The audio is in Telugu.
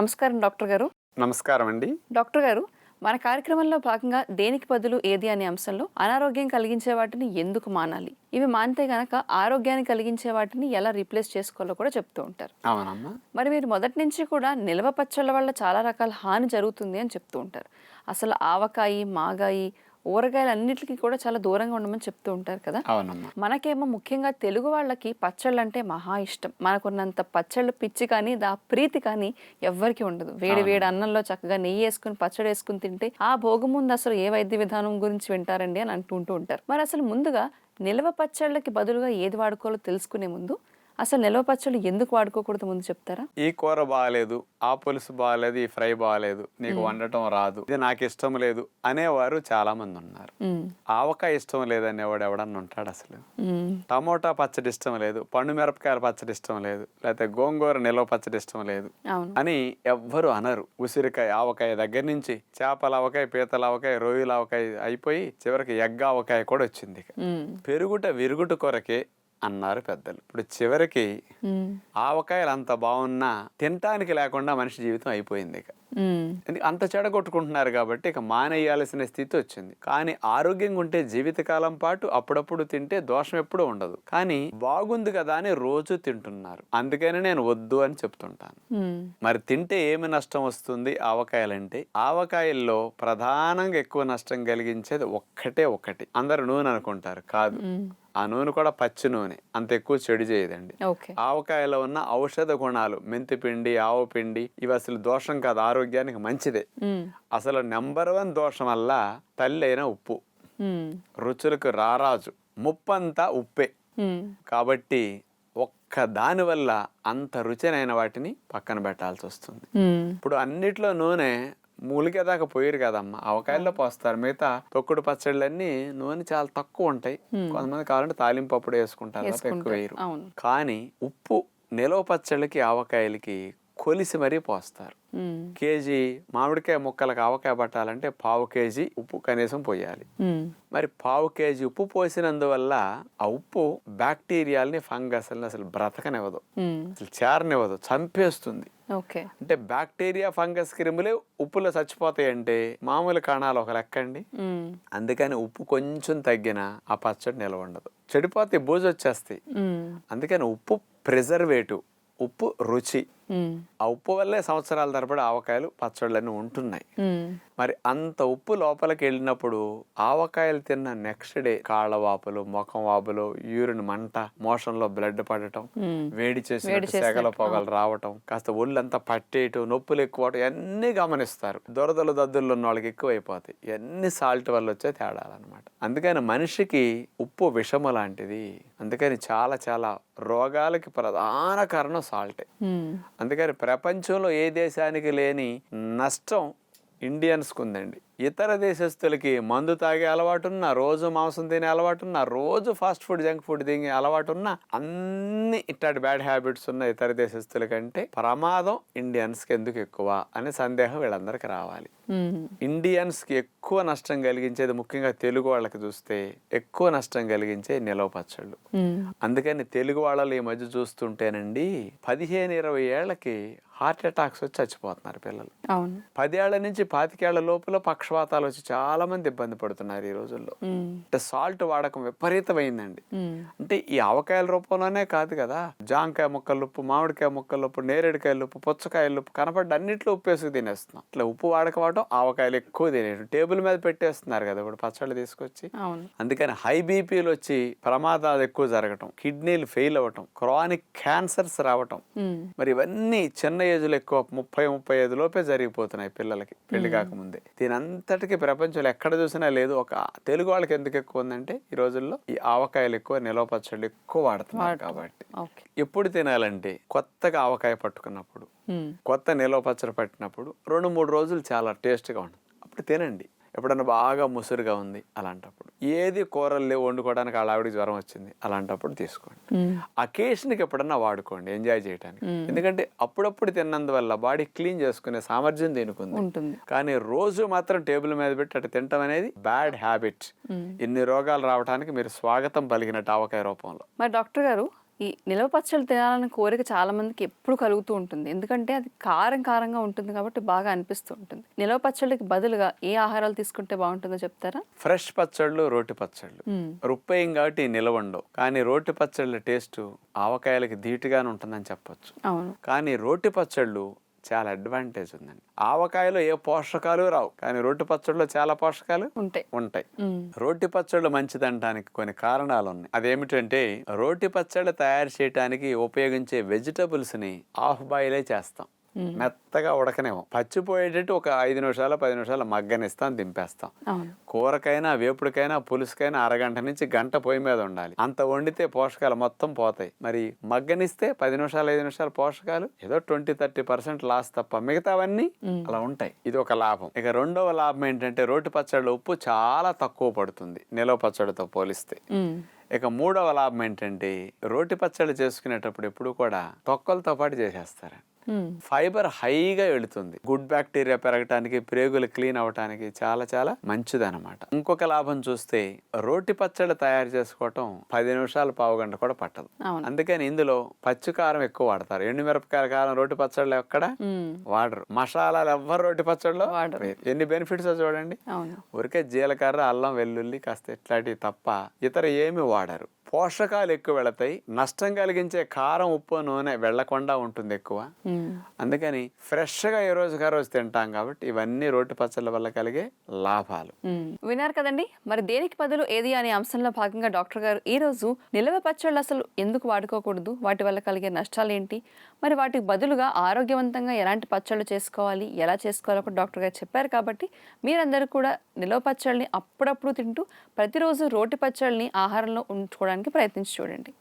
నమస్కారం డాక్టర్ గారు. నమస్కారం అండి. డాక్టర్ గారు మన కార్యక్రమంలో భాగంగా దేనికి బదులు ఏది అనే అంశంలో అనారోగ్యం కలిగించే వాటిని ఎందుకు మానాలి? ఇవి మానితే గనక ఆరోగ్యాన్ని కలిగించే వాటిని ఎలా రీప్లేస్ చేసుకోవాలో కూడా చెప్తూ ఉంటారు. మరి మీరు మొదటి నుంచి కూడా నిల్వ పచ్చళ్ళ వల్ల చాలా రకాల హాని జరుగుతుంది అని చెప్తూ ఉంటారు. అసలు ఆవకాయి మాగాయి ఊరగాయలు అన్నిటికీ కూడా చాలా దూరంగా ఉండమని చెప్తూ ఉంటారు కదా. మనకేమో ముఖ్యంగా తెలుగు వాళ్ళకి పచ్చళ్ళు అంటే మహా ఇష్టం. మనకున్నంత పచ్చళ్ళు పిచ్చి కానీ దా ప్రీతి కానీ ఎవ్వరికి ఉండదు. వేడి వేడి అన్నంలో చక్కగా నెయ్యి వేసుకుని పచ్చడి వేసుకుని తింటే ఆ భోగం ముందు అసలు ఏ వైద్య విధానం గురించి వింటారండి అని అంటుంటూ ఉంటారు. మరి అసలు ముందుగా నిల్వ పచ్చళ్ళకి బదులుగా ఏది వాడుకోవాలో తెలుసుకునే ముందు అసలు నిల్వ పచ్చళ్ళు ఎందుకు వాడుకోకూడదు ముందు చెప్తారా? ఈ కూర బాగాలేదు ఆ పులుసు బాగాలేదు ఈ ఫ్రై బాగాలేదు నీకు వండటం రాదు ఇది నాకు ఇష్టం లేదు అనేవారు చాలా మంది ఉన్నారు ఆవకాయ ఇష్టం లేదనేవాడు ఎవడన్నా ఉంటాడు అసలు? టమోటా పచ్చడి ఇష్టం లేదు పండు మిరపకాయల పచ్చడి ఇష్టం లేదు లేకపోతే గోంగూర నిల్వ పచ్చడి ఇష్టం లేదు అని ఎవ్వరు అనరు. ఉసిరికాయ ఆవకాయ దగ్గర నుంచి చేపల ఆవకాయ పీతల ఆవకాయ రొయ్యల ఆవకాయ అయిపోయి చివరికి ఎగ్గ ఆవకాయ కూడా వచ్చింది పెరుగుట విరుగుట కొరకే అన్నారు పెద్దలు. ఇప్పుడు చివరికి ఆవకాయలు అంత బాగున్నా తినటానికి లేకుండా మనిషి జీవితం అయిపోయింది ఇక. అంత చెడగొట్టుకుంటున్నారు కాబట్టి ఇక మానేయాల్సిన స్థితి వచ్చింది. కానీ ఆరోగ్యంగా ఉంటే జీవితకాలం పాటు అప్పుడప్పుడు తింటే దోషం ఎప్పుడూ ఉండదు. కానీ బాగుంది కదా అని రోజు తింటున్నారు. అందుకని నేను వద్దు అని చెప్తుంటాను. మరి తింటే ఏమి నష్టం వస్తుంది ఆవకాయలంటే? ఆవకాయల్లో ప్రధానంగా ఎక్కువ నష్టం కలిగించేది ఒక్కటే ఒక్కటి అందరు నూనె అనుకుంటారు. కాదు. ఆ నూనె కూడా పచ్చి నూనె. అంత ఎక్కువ చెడు చేయదండి. ఆవకాయలో ఉన్న ఔషధ గుణాలు మెంతి పిండి ఆవు పిండి ఇవి అసలు దోషం కాదు ఆరోగ్యానికి మంచిదే. అసలు నెంబర్ వన్ దోషం వల్ల తల్లి అయిన ఉప్పు. రుచులకు రారాజు. ముప్పంతా ఉప్పే. కాబట్టి ఒక్క దాని వల్ల అంత రుచినైన వాటిని పక్కన పెట్టాల్సి వస్తుంది. ఇప్పుడు అన్నిట్లో నూనె మూలికే దాకా పోయారు కదమ్మా. ఆవకాయల్లో పోస్తారు. మిగతా తొక్కుడు పచ్చళ్ళన్నీ నూనె చాలా తక్కువ ఉంటాయి. కొంతమంది కావాలంటే తాలింపు అప్పుడు వేసుకుంటారు ఎక్కువ. వేయరు. కానీ ఉప్పు నిలవ పచ్చళ్ళకి ఆవకాయలకి కొలిసి మరీ పోస్తారు. కేజీ మామిడికాయ ముక్కలకు ఆవకాయ పట్టాలంటే పావు కేజీ ఉప్పు కనీసం పోయాలి. మరి పావు కేజీ ఉప్పు పోసినందువల్ల ఆ ఉప్పు బ్యాక్టీరియాల్ని ఫంగస్ని అసలు బ్రతకనివ్వదు. అసలు చేరనివ్వదు చంపేస్తుంది. అంటే బ్యాక్టీరియా ఫంగస్ క్రిములే ఉప్పులో చచ్చిపోతాయి అంటే మామూలు కణాలు ఒక లెక్క అండి అందుకని ఉప్పు కొంచెం తగ్గినా ఆ పచ్చడి నిలవ ఉండదు. చెడిపోతే బూజు వచ్చేస్తాయి. అందుకని ఉప్పు ప్రిజర్వేటివ్ ఉప్పు రుచి. ఆ ఉప్పు వల్లే సంవత్సరాల తరబడి ఆవకాయలు పచ్చళ్ళన్నీ ఉంటున్నాయి. మరి అంత ఉప్పు లోపలికి వెళ్ళినప్పుడు ఆవకాయలు తిన్న నెక్స్ట్ డే కాళ్ళ వాపులు ముఖం వాపులు యూరిన్ మంట మోషన్లో బ్లడ్ పడటం వేడి చేసి వేడి సెగల పొగలు రావటం కాస్త ఒళ్ళంతా పట్టేయటం నొప్పులు ఎక్కువ ఇవన్నీ గమనిస్తారు. దొరదలు దద్దుల్లో ఉన్న వాళ్ళకి ఎక్కువ అయిపోతాయి ఇవన్నీ సాల్ట్ వల్ల వచ్చే తేడాలు అనమాట అందుకని మనిషికి ఉప్పు విషము లాంటిది. అందుకని చాలా చాలా రోగాలకి ప్రధాన కారణం సాల్టే అందుకని ప్రపంచంలో ఏ దేశానికి లేని నష్టం ఇండియన్స్కి ఉందండి ఇతర దేశస్తులకి మందు తాగే అలవాటు ఉన్నా రోజు మాంసం తినే అలవాటు ఉన్నా రోజు ఫాస్ట్ ఫుడ్ జంక్ ఫుడ్ తినే అలవాటు ఉన్నా అన్ని ఇట్లాంటి బ్యాడ్ హ్యాబిట్స్ ఉన్న ఇతర దేశస్తుల కంటే ప్రమాదం ఇండియన్స్కి ఎందుకు ఎక్కువ అనే సందేహం వీళ్ళందరికీ రావాలి. ఇండియన్స్కి ఎక్కువ నష్టం కలిగించేది ముఖ్యంగా తెలుగు వాళ్ళకి చూస్తే ఎక్కువ నష్టం కలిగించే నిలవ పచ్చళ్ళు. అందుకని తెలుగు వాళ్ళలో ఈ మధ్య చూస్తుంటేనండి పదిహేను ఇరవై ఏళ్ళకి హార్ట్ అటాక్స్ వచ్చి చచ్చిపోతున్నారు పిల్లలు. పదేళ్ళ నుంచి పాతికేళ్ళ లోపల పక్షవాతాలు వచ్చి చాలా మంది ఇబ్బంది పడుతున్నారు ఈ రోజుల్లో. అంటే సాల్ట్ వాడకం విపరీతమైందండి. అంటే ఈ ఆవకాయల రూపంలోనే కాదు కదా జాంకాయ ముక్కలు ఉప్పు మామిడికాయ ముక్కలు ఉప్పు నేరేడుకాయలు ఉప్పు పుచ్చకాయలు ఉప్పు కనపడ్డ అన్నిట్లో ఉప్పు వేసుకు తినేస్తున్నాం. ఇట్లా ఉప్పు వాడకం వాడటం ఆవకాయలు ఎక్కువ తినేయడం టేబుల్ మీద పెట్టేస్తున్నారు కదా ఇప్పుడు పచ్చళ్ళు తీసుకొచ్చి. అందుకని హై బీపీలు వచ్చి ప్రమాదాలు ఎక్కువ జరగటం కిడ్నీలు ఫెయిల్ అవ్వటం క్రానిక్ క్యాన్సర్స్ రావటం. మరి ఇవన్నీ చిన్న ఏజ్లో ఎక్కువ ముప్పై ముప్పై ఐదు లోపే జరిగిపోతున్నాయి పిల్లలకి పెళ్ళి కాకముందే. దీని అంతటికి ప్రపంచంలో ఎక్కడ చూసినా లేదు. ఒక తెలుగు వాళ్ళకి ఎందుకు ఎక్కువ ఉందంటే ఈ రోజుల్లో ఈ ఆవకాయలు ఎక్కువ నిలవ పచ్చళ్ళు ఎక్కువ వాడుతున్నారు కాబట్టి. ఎప్పుడు తినాలంటే కొత్తగా ఆవకాయ పట్టుకున్నప్పుడు కొత్త నిలవ పచ్చడి పట్టినప్పుడు రెండు మూడు రోజులు చాలా టేస్ట్గా ఉంటుంది. అప్పుడు తినండి. ఎప్పుడన్నా బాగా ముసురుగా ఉంది అలాంటప్పుడు. ఏది కూరలు లేవు వండుకోవడానికి వాళ్ళ ఆవిడకి జ్వరం వచ్చింది అలాంటప్పుడు తీసుకోండి. అకేషన్కి ఎప్పుడన్నా వాడుకోండి ఎంజాయ్ చేయడానికి ఎందుకంటే అప్పుడప్పుడు తిన్నందువల్ల బాడీ క్లీన్ చేసుకునే సామర్థ్యం దీనికి ఉంటుంది. కానీ రోజు మాత్రం టేబుల్ మీద పెట్టి అటు తినటం అనేది బ్యాడ్ హ్యాబిట్. ఇన్ని రోగాలు రావడానికి మీరు స్వాగతం పలికినట్టు ఆవకాయ రూపంలో. మరి డాక్టర్ గారు ఈ నిలవ పచ్చళ్ళు తినాలన్న కోరిక చాలా మందికి ఎప్పుడు కలుగుతూ ఉంటుంది. ఎందుకంటే అది కారం కారంగా ఉంటుంది కాబట్టి బాగా అనిపిస్తూ ఉంటుంది. నిలవ పచ్చళ్ళకి బదులుగా ఏ ఆహారాలు తీసుకుంటే బాగుంటుందో చెప్తారా? ఫ్రెష్ పచ్చళ్ళు రోటి పచ్చళ్ళు. రుప్పేయం కాబట్టి నిలవండవు. కానీ రోటి పచ్చళ్ళ టేస్ట్ ఆవకాయలకి ధీటుగానే ఉంటుందని చెప్పొచ్చు. అవును. కానీ రోటి పచ్చళ్ళు చాలా అడ్వాంటేజ్ ఉందండి. ఆవకాయలో ఏ పోషకాలు రావు కానీ రోటి పచ్చళ్ళలో చాలా పోషకాలు ఉంటాయి. ఉంటాయి. రోటి పచ్చళ్ళు మంచిదనడానికి కొన్ని కారణాలు ఉన్నాయి అదేమిటంటే రోటి పచ్చళ్ళు తయారు చేయడానికి ఉపయోగించే వెజిటబుల్స్ని హాఫ్ బాయిలే చేస్తాం. మెత్తగా ఉడకనేమో. పచ్చిపోయేటట్టు ఒక ఐదు నిమిషాలు పది నిమిషాలు మగ్గనిస్తాం దింపేస్తాం. కూరకైనా వేపుడికైనా పులుసుకైనా అరగంట నుంచి గంట పొయ్యి మీద ఉండాలి. అంత వండితే పోషకాలు మొత్తం పోతాయి. మరి మగ్గనిస్తే పది నిమిషాలు ఐదు నిమిషాలు పోషకాలు ఏదో ట్వంటీ థర్టీ పర్సెంట్ లాస్ తప్ప మిగతావన్నీ అలా ఉంటాయి. ఇది ఒక లాభం. ఇక రెండవ లాభం ఏంటంటే రోటి పచ్చళ్ళు ఉప్పు చాలా తక్కువ పడుతుంది నిలవ పచ్చడితో పోలిస్తే. మ్మ్. ఇక మూడవ లాభం ఏంటంటే రోటి పచ్చడి చేసుకునేటప్పుడు ఎప్పుడు కూడా తొక్కలతో పాటు చేసేస్తారు. ఫైబర్ హైగా వెళుతుంది. గుడ్ బ్యాక్టీరియా పెరగటానికి ప్రేగులు క్లీన్ అవటానికి చాలా చాలా మంచిదన్నమాట. ఇంకొక లాభం చూస్తే రోటి పచ్చడి తయారు చేసుకోవటం పది నిమిషాలు పావు గంట కూడా పట్టదు. అవును. అందుకని ఇందులో పచ్చి కారం ఎక్కువ వాడతారు. ఎండు మిరపకాయల కారం రోటి పచ్చళ్ళు ఎక్కడ. వాడరు. మసాలాలు ఎవ్వరు రోటి పచ్చళ్ళలో? వాడరు. ఎన్ని బెనిఫిట్స్ చూడండి? అవును. ఊరికే జీలకర్ర అల్లం వెల్లుల్లి కాస్త ఇట్లాంటివి తప్ప ఇతర ఏమి వాడరు. పోషకాలు ఎక్కువ వెళతాయి. నష్టం కలిగించే కారం ఉప్పు నూనె వెళ్ళకుండా ఉంటుంది ఎక్కువ. అందుకని ఫ్రెష్గా ఏ రోజుకి ఆ రోజు తింటాం కాబట్టి ఇవన్నీ రోటి పచ్చళ్ళ వల్ల కలిగే లాభాలు. విన్నారు కదండి? మరి దేనికి బదులు ఏది అనే అంశంలో భాగంగా డాక్టర్ గారు ఈ రోజు నిల్వ పచ్చళ్ళు అసలు ఎందుకు వాడుకోకూడదు? వాటి వల్ల కలిగే నష్టాలు ఏంటి? మరి వాటికి బదులుగా ఆరోగ్యవంతంగా ఎలాంటి పచ్చళ్ళు చేసుకోవాలి? ఎలా చేసుకోవాలో? కూడా డాక్టర్ గారు చెప్పారు కాబట్టి మీరందరూ కూడా నిల్వ పచ్చళ్ళని అప్పుడప్పుడు తింటూ ప్రతిరోజు రోటి పచ్చళ్ళని ఆహారంలో ఉంచుకోవడానికి చేసుకోవడానికి ప్రయత్నించి చూడండి.